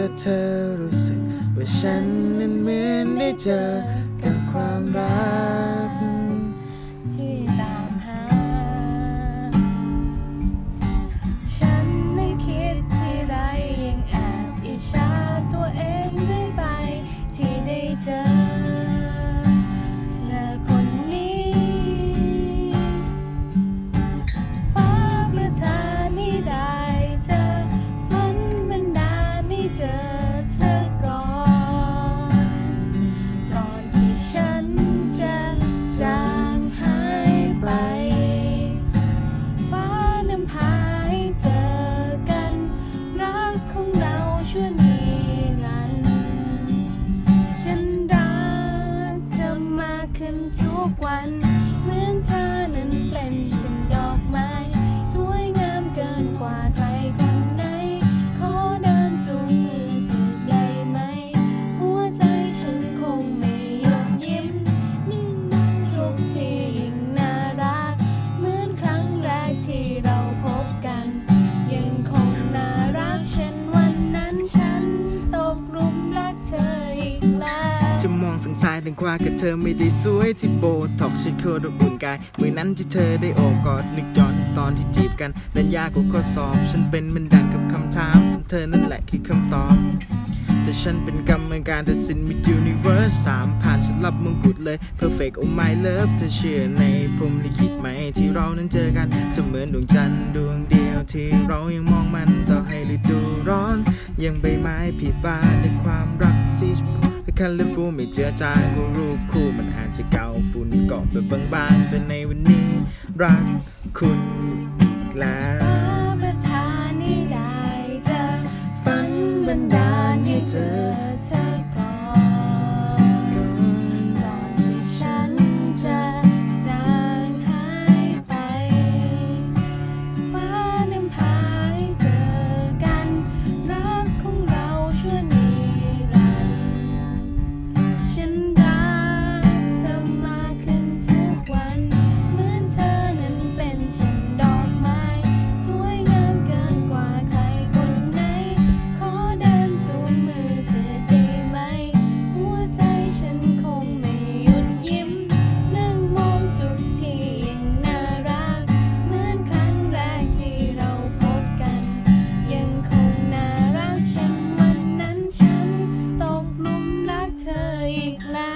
ฉันนั้นมองแต่เธอรู้สึกว่าฉันนั้นเหมือนได้เจอกับความรัก มองสังสายถึงความกับเธอไม่ได้สวยที่โบท็อกฉันเคยอบอุ่นกายมือนั้นที่เธอได้โอบกอดนึกย้อนตอนที่จีบกันนั้นยากกว่าข้อสอบ ฉันเป็นมันดังกับคำถามซึ่งเธอนั่นแหละคือคำตอบแต่ฉันเป็นกรรมการตัดสินมิดยูนิเวิร์สสามผ่านฉันรับมงกุฎเลย perfect oh my love เธอเชื่อในพรหมลิขิตไหมที่เรานั้นเจอกันเสมือนดวงจันทร์ดวงเดียวที่เรายังมองมันต่อให้ฤดูร้อน ยังใบไม้ผลิบานในความรักสีชมพู คันและฟูไม่เจอจางก็รูปคู่มันอาจจะเก่าฝุ่นเกาะไปบางๆ แต่ในวันนี้ รักคุณอีกแล้วประธานให้ได้เจอฝันบันดาลให้เธอ อีแล้